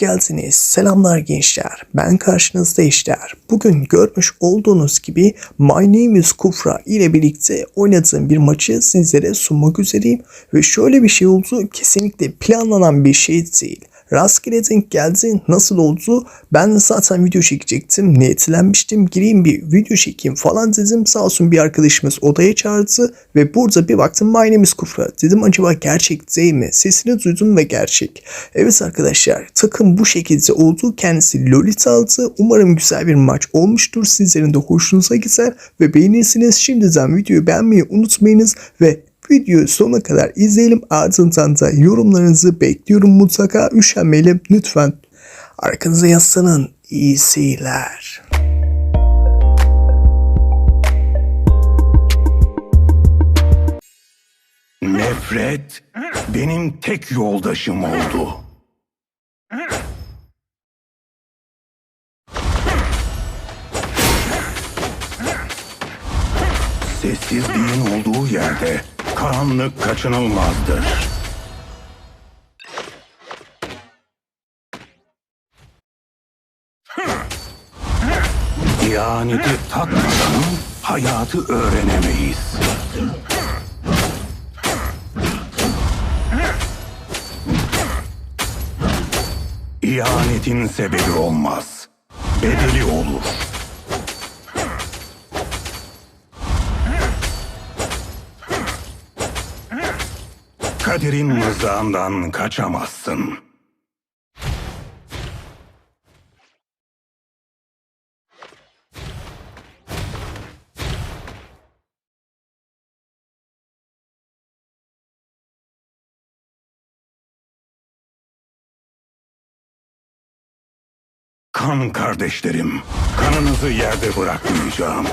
geldiniz. Selamlar gençler. Ben karşınızda işler. Bugün görmüş olduğunuz gibi My Name is Kufra ile birlikte oynadığım bir maçı sizlere sunmak üzereyim. Ve şöyle bir şey oldu, kesinlikle planlanan bir şey değil. Rastgele denk geldi, nasıl oldu? Ben de zaten video çekecektim, niyetlenmiştim, gireyim bir video çekeyim falan dedim. Sağ olsun bir arkadaşımız odaya çağırdı ve burada bir baktım My Name is Kufra. Dedim acaba gerçek değil mi? Sesini duydum ve gerçek. Evet arkadaşlar takım bu şekilde oldu. Kendisi Lolita aldı. Umarım güzel bir maç olmuştur. Sizlerin de hoşunuza gider ve beğenirsiniz. Şimdiden videoyu beğenmeyi unutmayınız ve videoyu sonuna kadar izleyelim. Ardından da yorumlarınızı bekliyorum mutlaka. Üşenmeyelim lütfen. Arkanıza yaslanın. İyi seyirler. Nefret benim tek yoldaşım oldu. Karanlık kaçınılmazdır. İhaneti tatmadan hayatı öğrenemeyiz. İhanetin sebebi olmaz. Bedeli olur. Kaderin mızrağından kaçamazsın. Kan kardeşlerim, kanınızı yerde bırakmayacağım.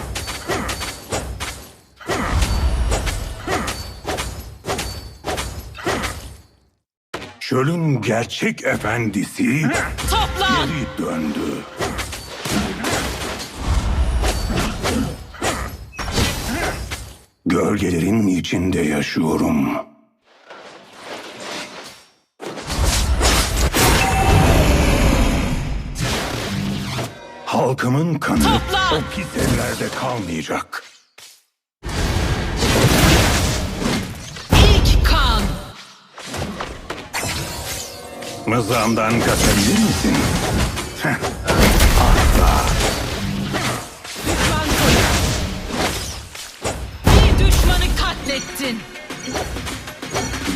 Çölün gerçek efendisi Toplan! geri döndü. Gölgelerin içinde yaşıyorum. Halkımın kanı Toplan! o pis ellerde kalmayacak. Mızrağımdan kaçabilir misin? Asla. Düşman. Bir düşmanı katlettin.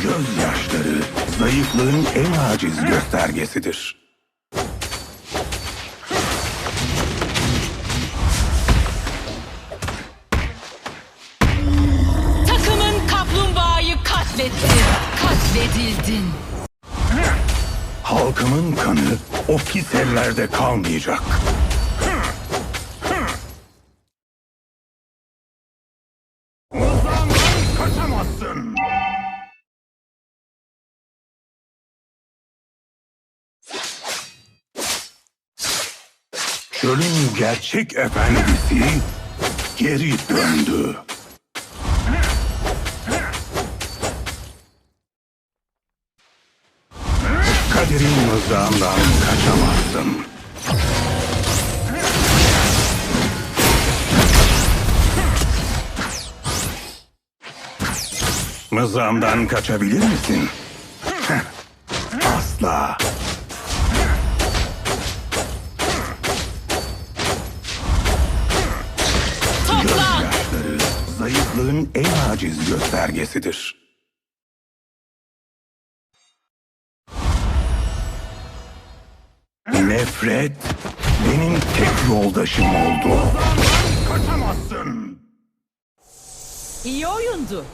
Gözyaşları zayıflığın en aciz göstergesidir. Halkımın kanı o pis ellerde kalmayacak. Kaçamazsın. Çölün gerçek efendisi geri döndü. Mızrağından kaçamazsın. Mızrağımdan kaçabilir misin? Asla. Toplan! Gözyaşları zayıflığın en aciz göstergesidir. Nefret benim tek yoldaşım oldu. Kaçamazsın. İyi oyundu.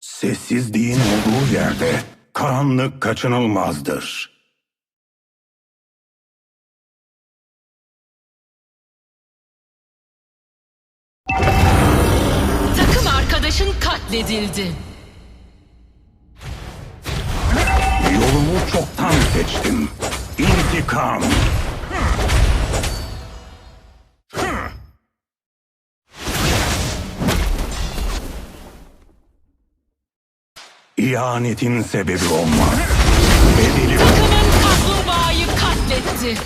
Sessizliğin olduğu yerde karanlık kaçınılmazdır. Takım arkadaşın katledildi. Yolumu çoktan seçtim. İntikam. İhanetin sebebi olmaz. Bedeli Takımın kaplumbağayı katletti.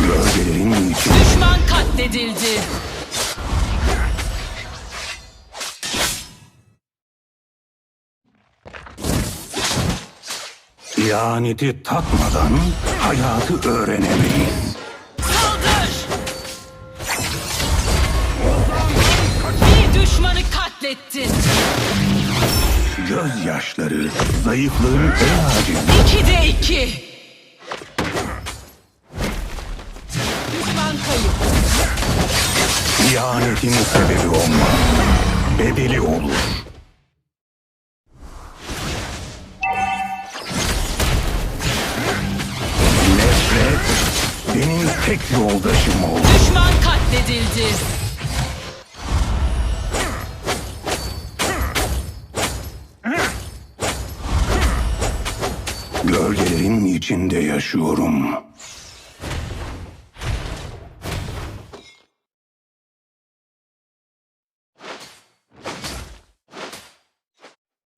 gölgelerin için Düşman katledildi. İhaneti tatmadan hayatı öğrenemeyiz. Saldır! Bir düşmanı katlettin. Gözyaşları zayıflığın ilacı. İkide iki. Düşman kayıp. İhanetin sebebi olmaz. Bedeli olur. Tek yoldaşım oldu. Düşman katledildi. Gölgelerin içinde yaşıyorum.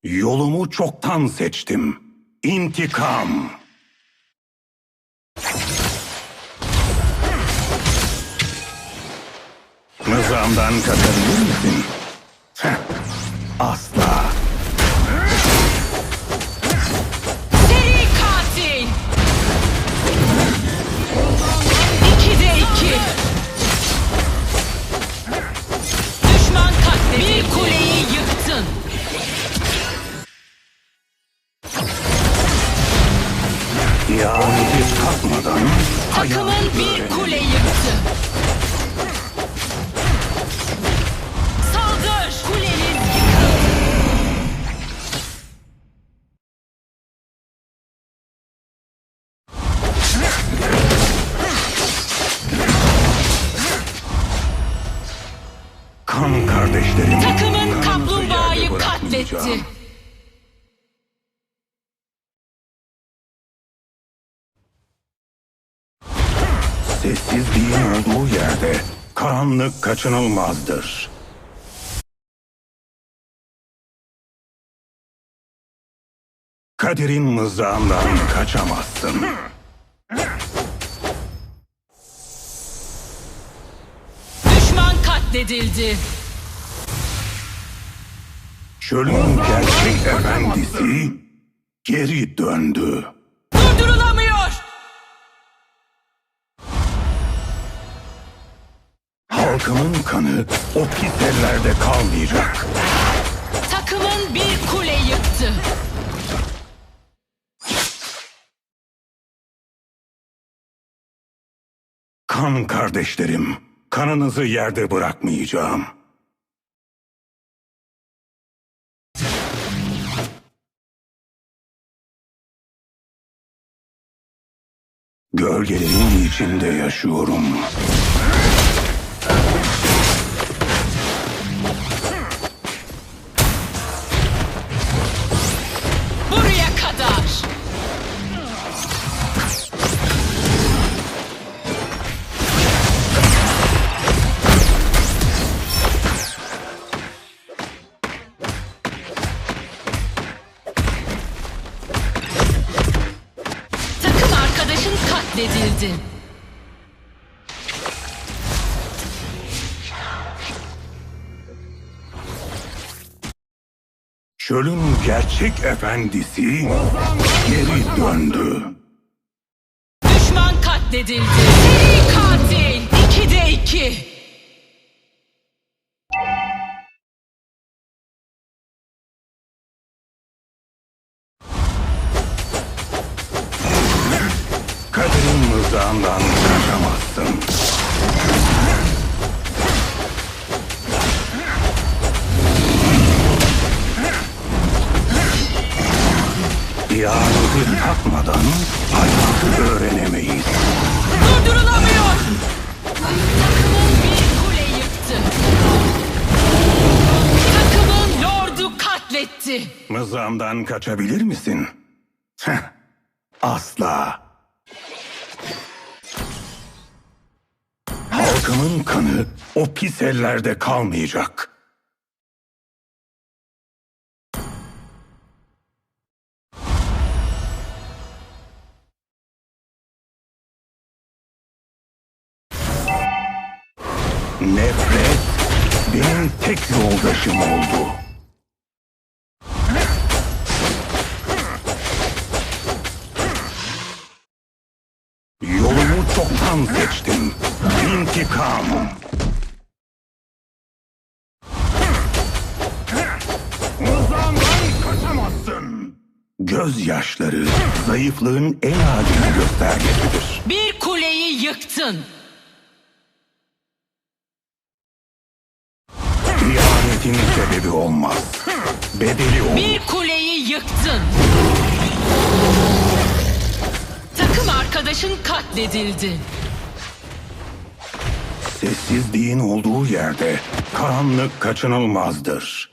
Yolumu çoktan seçtim. İntikam. Mızrağımdan kaçabilir misin? Heh, Asla. Seri katil. İkide iki. Düşman katledildi. Bir kuleyi yıktın. İhaneti tatmadan Takımın hayatı bir kule yıktı. Saldır! Kuleniz yıkıldı. Kan kardeşlerim. Takımın kaplumbağayı katletti. Sessizliğin olduğu yerde karanlık kaçınılmazdır. Kaderin mızrağından kaçamazsın. Düşman katledildi. Çölün gerçek efendisi geri döndü. Durdurulamıyor. Halkımın kanı o pis ellerde kalmayacak. Takımın bir kule yıktı. Kan kardeşlerim, kanınızı yerde bırakmayacağım. Gölgelerin içinde yaşıyorum. Çölün gerçek efendisi geri döndü. Düşman katledildi. Seri katil. 2'de 2. Mızrağımdan kaçabilir misin? Heh, Asla. Halkımın kanı o pis ellerde kalmayacak. Gözyaşları zayıflığın en adil göstergesidir. Bir kuleyi yıktın. İhanetin sebebi olmaz. Bedeli olur. Bir kuleyi yıktın. Takım arkadaşın katledildi. Sessizliğin olduğu yerde karanlık kaçınılmazdır.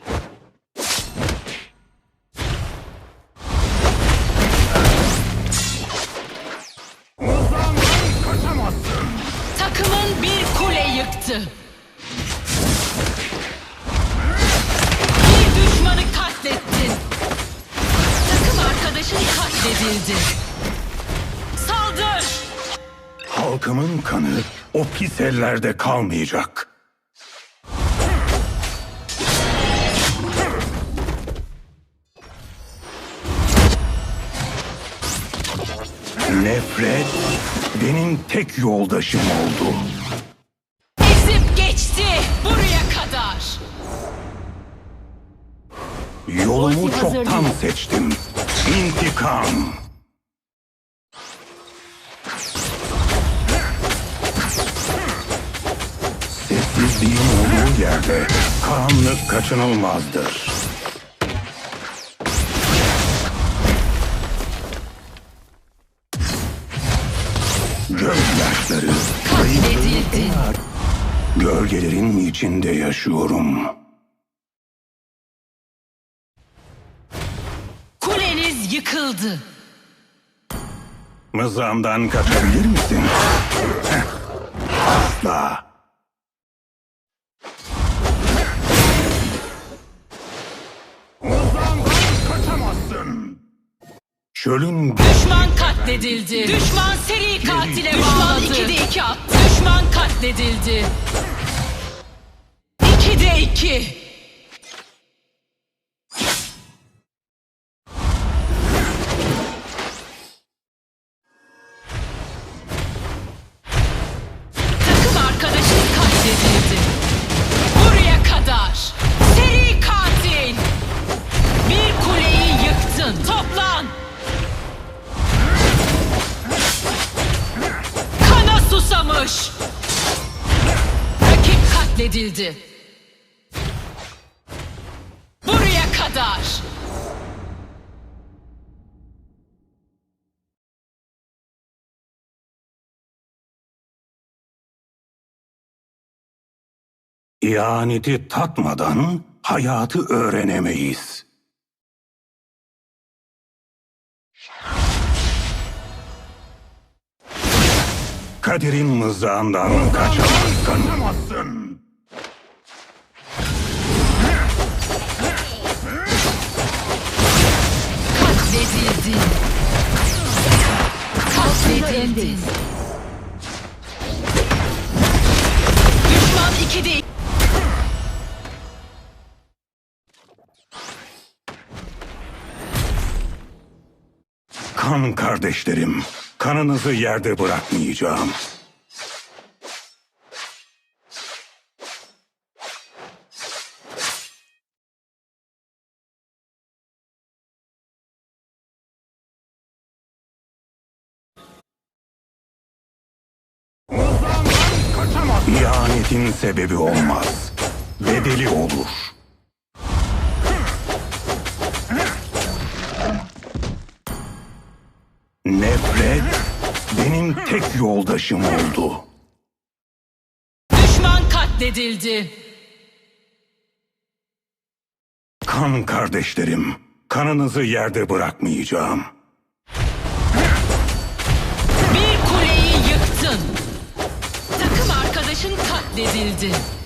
Pis ellerde kalmayacak. Nefret benim tek yoldaşım oldu. Ezip geçti buraya kadar. Yolumu çoktan seçtim. İntikam. Yerde karanlık kaçınılmazdır. Gözyaşları Katledildin. gölgelerin içinde yaşıyorum. Kuleniz yıkıldı. Mızrağımdan kaçabilir misin? Asla. Çölün Düşman katledildi. Düşman seri katile bağladı. Düşman 2'de 2 attı. Düşman katledildi. 2'de 2. Katledildi. Buraya kadar. ihaneti tatmadan hayatı öğrenemeyiz. Kaderin mızrağından kaçamazsın. Kaçamazsın. Katledildin. Katledildin. Düşman 2'de Kan kardeşlerim, kanınızı yerde bırakmayacağım. Sebebi olmaz. Bedeli olur. Nefret benim tek yoldaşım oldu. Düşman katledildi. Kan kardeşlerim, kanınızı yerde bırakmayacağım. Katledildi.